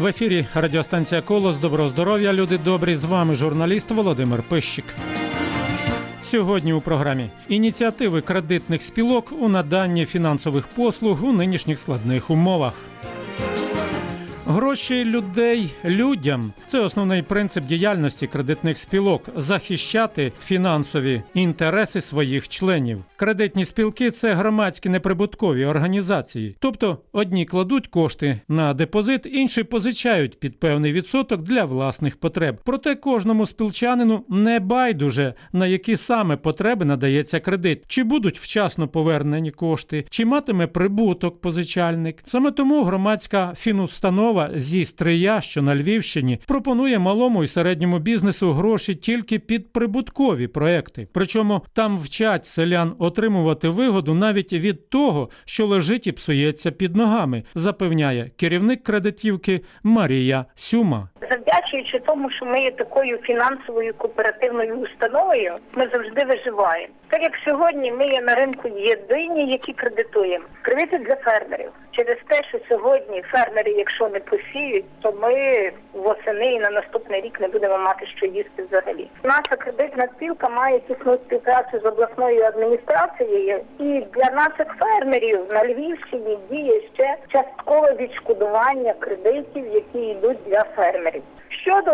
В ефірі радіостанція Колос. Доброго здоров'я, люди добрі. З вами журналіст Володимир Пищик. Сьогодні у програмі ініціативи кредитних спілок у наданні фінансових послуг у нинішніх складних умовах. Гроші людей людям це основний принцип діяльності кредитних спілок захищати фінансові інтереси своїх членів. Кредитні спілки це громадські неприбуткові організації, тобто одні кладуть кошти на депозит, інші позичають під певний відсоток для власних потреб. Проте кожному спілчанину не байдуже на які саме потреби надається кредит, чи будуть вчасно повернені кошти, чи матиме прибуток позичальник. Саме тому громадська фінустанова зі Стрия, що на Львівщині, пропонує малому і середньому бізнесу гроші тільки під прибуткові проекти. Причому там вчать селян отримувати вигоду навіть від того, що лежить і псується під ногами, запевняє керівник кредитівки Марія Сюма. Завдячуючи тому, що ми є такою фінансовою кооперативною установою, ми завжди виживаємо. Так як сьогодні ми є на ринку єдині, які кредитуємо. Кредити для фермерів. Через те, що сьогодні фермери, якщо не посіють, то ми восени і на наступний рік не будемо мати що їсти взагалі. Наша кредитна спілка має тісну співпрацю з обласною адміністрацією, і для наших фермерів на Львівщині діє ще часткове відшкодування кредитів, які йдуть для фермерів. Щодо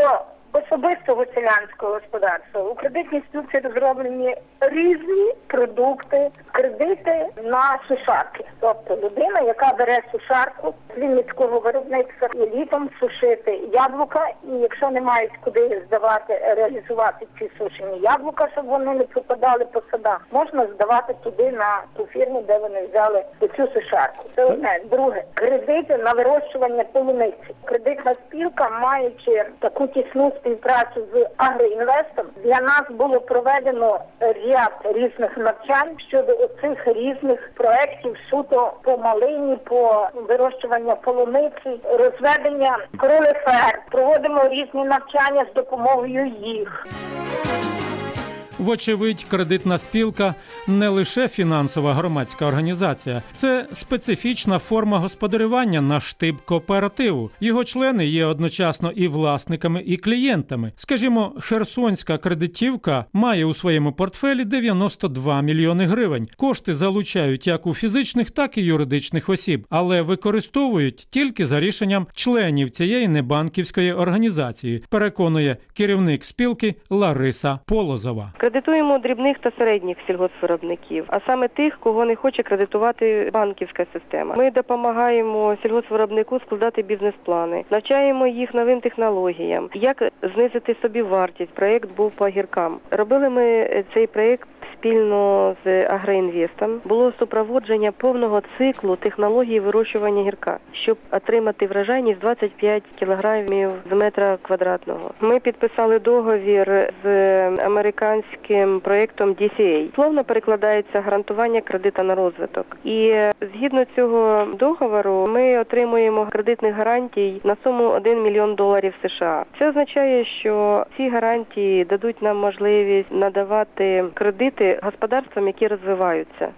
особистого селянського господарства у кредитній спілці розроблені різні продукти, кредити на сушарки. Тобто людина, яка бере сушарку з вінницького виробництва і літом сушити яблука, і якщо не мають куди здавати, реалізувати ці сушені яблука, щоб вони не пропадали по садах, можна здавати туди на ту фірму, де вони взяли цю сушарку. Це одне. Друге, кредити на вирощування полуниці. Кредитна спілка, маючи таку тісну співпрацю з агроінвестом, для нас було проведено ряд різних навчань щодо цих різних проєктів суто по малині, по вирощуванню полуниці, розведення кролефер. Проводимо різні навчання з допомогою їх. Вочевидь, кредитна спілка не лише фінансова громадська організація, це специфічна форма господарювання на штиб кооперативу. Його члени є одночасно і власниками, і клієнтами. Скажімо, Херсонська кредитівка має у своєму портфелі 92 мільйони гривень. Кошти залучають як у фізичних, так і юридичних осіб, але використовують тільки за рішенням членів цієї небанківської організації. Переконує керівник спілки Лариса Полозова. Кредитуємо дрібних та середніх сільгоспвиробників, а саме тих, кого не хоче кредитувати банківська система. Ми допомагаємо сільгоспвиробнику складати бізнес-плани, навчаємо їх новим технологіям, як знизити собі вартість. Проєкт був по гіркам. Робили ми е, цей проєкт. Спільно з агроінвестом було супроводження повного циклу технології вирощування гірка, щоб отримати врожайність 25 кілограмів з метра квадратного. Ми підписали договір з американським проєктом DCA. Словно перекладається гарантування кредита на розвиток. І згідно цього договору ми отримуємо кредитних гарантій на суму 1 мільйон доларів США. Це означає, що ці гарантії дадуть нам можливість надавати кредити господарствам, які розвиваються.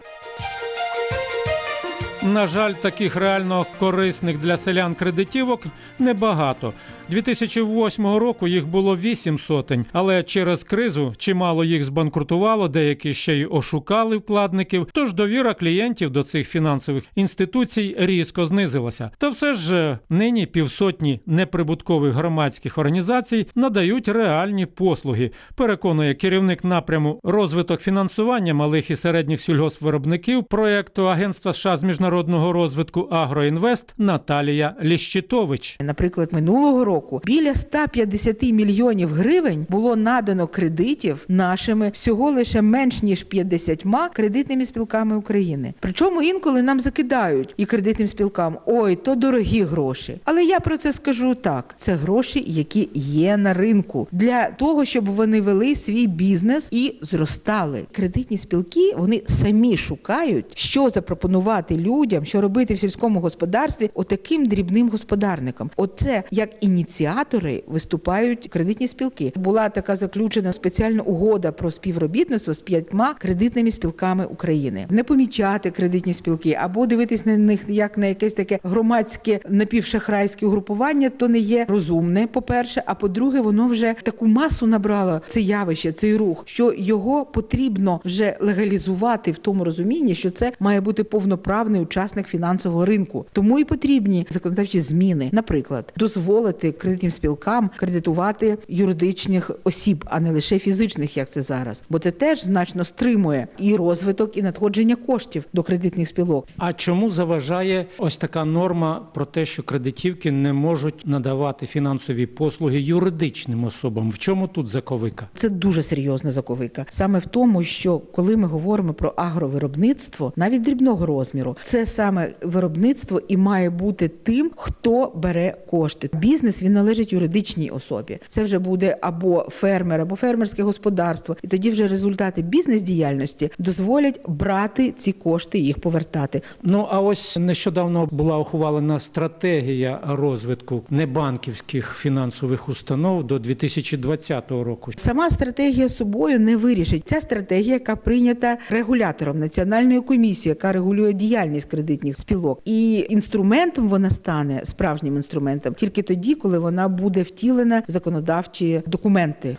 На жаль, таких реально корисних для селян кредитівок небагато. 2008 року їх було вісім сотень, але через кризу чимало їх збанкрутувало, деякі ще й ошукали вкладників. Тож довіра клієнтів до цих фінансових інституцій різко знизилася. Та все ж нині півсотні неприбуткових громадських організацій надають реальні послуги. Переконує керівник напряму розвиток фінансування малих і середніх сільгоспвиробників проекту Агентства США з міжнародного розвитку Агроінвест Наталія Ліщитович. Наприклад, минулого року біля 150 мільйонів гривень було надано кредитів нашими всього лише менш ніж 50 кредитними спілками України. Причому інколи нам закидають і кредитним спілкам ой, то дорогі гроші. Але я про це скажу так: це гроші, які є на ринку для того, щоб вони вели свій бізнес і зростали. Кредитні спілки вони самі шукають, що запропонувати людям, що робити в сільському господарстві отаким дрібним господарникам. Оце як ініціатори виступають кредитні спілки. Була така заключена спеціальна угода про співробітництво з п'ятьма кредитними спілками України. Не помічати кредитні спілки або дивитись на них як на якесь таке громадське напівшахрайське угрупування, то не є розумне. По перше, а по-друге, воно вже таку масу набрало це явище, цей рух, що його потрібно вже легалізувати в тому розумінні, що це має бути повноправний учасник фінансового ринку. Тому і потрібні законодавчі зміни, наприклад, дозволити кредитним спілкам кредитувати юридичних осіб, а не лише фізичних, як це зараз, бо це теж значно стримує і розвиток, і надходження коштів до кредитних спілок. А чому заважає ось така норма про те, що кредитівки не можуть надавати фінансові послуги юридичним особам? В чому тут заковика? Це дуже серйозна заковика. Саме в тому, що коли ми говоримо про агровиробництво, навіть дрібного розміру, це саме виробництво і має бути тим, хто бере кошти. Бізнес він належить юридичній особі. Це вже буде або фермер, або фермерське господарство. І тоді вже результати бізнес-діяльності дозволять брати ці кошти і їх повертати. Ну а ось нещодавно була ухвалена стратегія розвитку небанківських фінансових установ до 2020 року. Сама стратегія собою не вирішить. Ця стратегія, яка прийнята регулятором національною комісією, яка регулює діяльність кредитних спілок, і інструментом вона стане справжнім інструментом тільки тоді, коли вона буде втілена в законодавчі документи.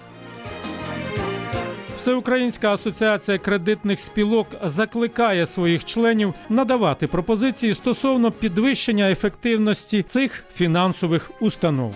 Всеукраїнська асоціація кредитних спілок закликає своїх членів надавати пропозиції стосовно підвищення ефективності цих фінансових установ.